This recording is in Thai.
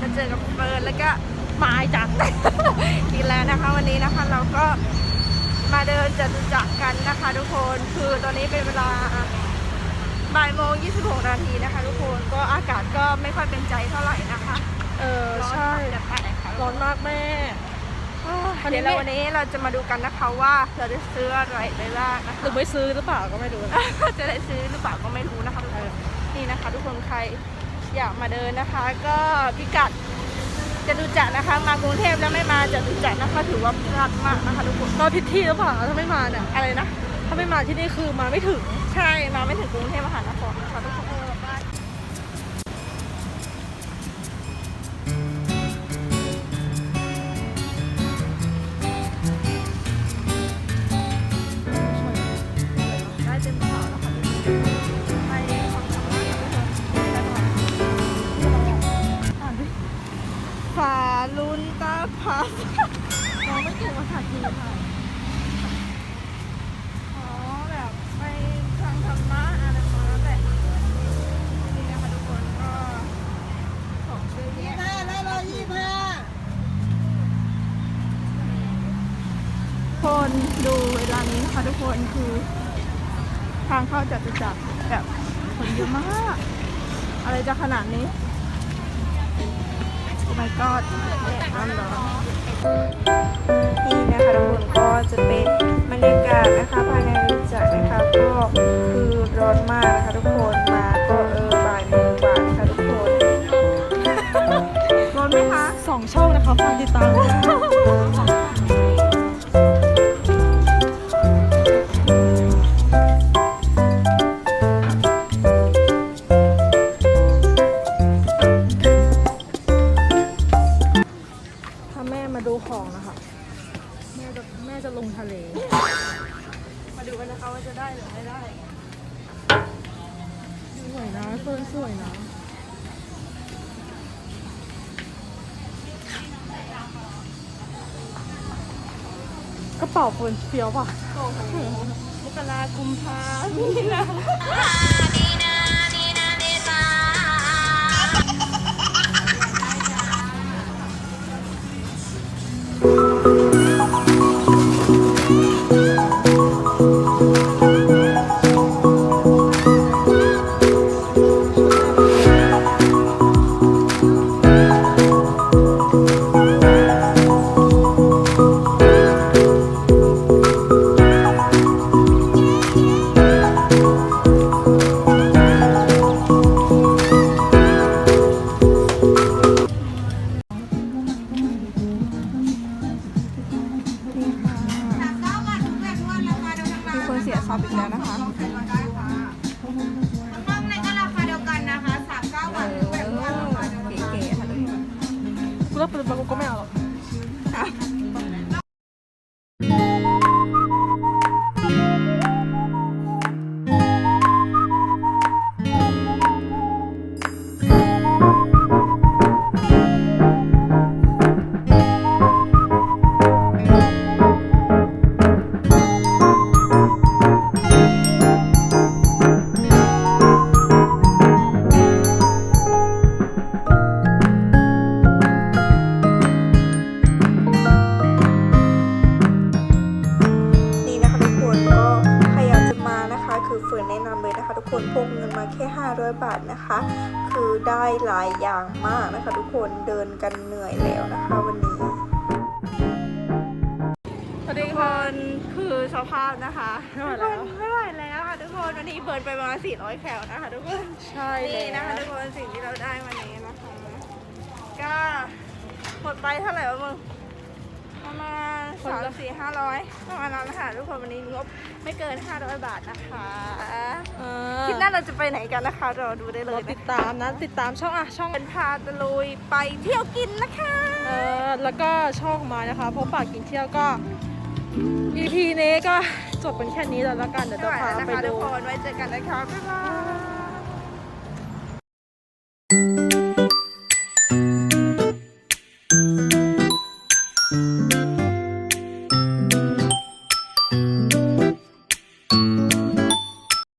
มาเจอกับเฟิร์นแล้วก็มาจากอีกแล้วนะคะ วันนี้นะคะเราก็มาเดินจัดจักรกันนะคะ ทุกคนคือตอนนี้เป็นเวลาบ่ายโมงยี่สิบหกนาทีนะคะ ทุกคนก็อากาศก็ไม่ค่อยเป็นใจเท่าไหร่นะคะ เออใช่ร้อนมากแม่ตอนนี้เราวันนี้เราจะมาดูกันนะคะว่าเราจะซื้ออะไรไปบ้างนะคะหรือไม่ซื้อหรือเปล่าก็ไม่รู้นะจะได้ซื้อหรือเปล่าก็ไม่รู้นะคะทุกคนนี่นะคะ ทุกคนใคร อยากมาเดินนะคะ ก็พิกัดจะดูจักนะคะ มากรุงเทพแล้วไม่มาจดุจักนะคะถือว่าพลาดมากนะคะทุกคนก็ผิดที่หรือเปล่าถ้าไม่มาเนี่ยอะไรนะถ้าไม่มาที่นี่คือมาไม่ถึงใช่มาไม่ถึงกรุงเทพมหานครนะคะทุกคน ภาษาจีนค่ะอ๋อแบบไปทางธรรมะอะไรประมาณนั้นแหละนี่นะคะทุกคนก็ของซื้อเยอะ ห้าได้วร้อยยี่ห้าคนดูเวลานี้นะคะทุกคนคือทางเข้าจตุจักรแบบคนเยอะมาก อะไรจะขนาดนี้ โอ้ my god อันเหรอ นี่นะคะทุกคนก็จะเป็นบรรยากาศนะคะภายในจตุจักรนะคะก็คือร้อนมากนะคะทุกคนมาก็เออบ่ายโมงกว่านะคะทุกคนร้อนไหมคะสองช่องนะคะฝากติดตามด้วย แม่จะแม่จะลงทะเล มาดูกันนะคะว่าจะได้หรือไม่ได้ สวยนะเฟิร์นสวยนะกระเป๋าเฟิร์นเฟี้ยวป่ะโอ้โหมกรากุมภานี่นะ เสียทรัพย์อีกแล้วนะคะ คะคือได้หลายอย่างมากนะคะ ทุกคนเดินกันเหนื่อยแล้วนะคะวันนี้สวัสดีคนคือสภาพนะคะไม่ไหวแล้วทุกคนไม่ไหวแล้วค่ะทุกคนวันนี้เบิร์นไปประมาณ400แคลนะคะทุกคนใช่นี่แล้นะคะวทุกคนสิ่งที่เราได้วันนี้นะคะก็หมดไปเท่าไหร่วะมึง ประมาณสามสี่ห้าร้อยประมาณนั้นนะคะทุกคนวันนี้งบไม่เกินห้าร้อยบาทนะคะเอคลิปหน้าเราจะไปไหนกันนะคะรอดูได้เลเรายตินะดตามนะติดตามช่องอะช่องเป็นพาตะลุยไปเที่ยวกินนะคะเออแล้วก็ช่องมานะคะพบปากกินเที่ยวก็ EP นี้ก็จบเป็นแค่นี้แล้วละกันเดี๋ยวไม่จะไหวพาแล้วนะไปคะทุดูกคนไว้เจอกันนะคะบ๊ายบาย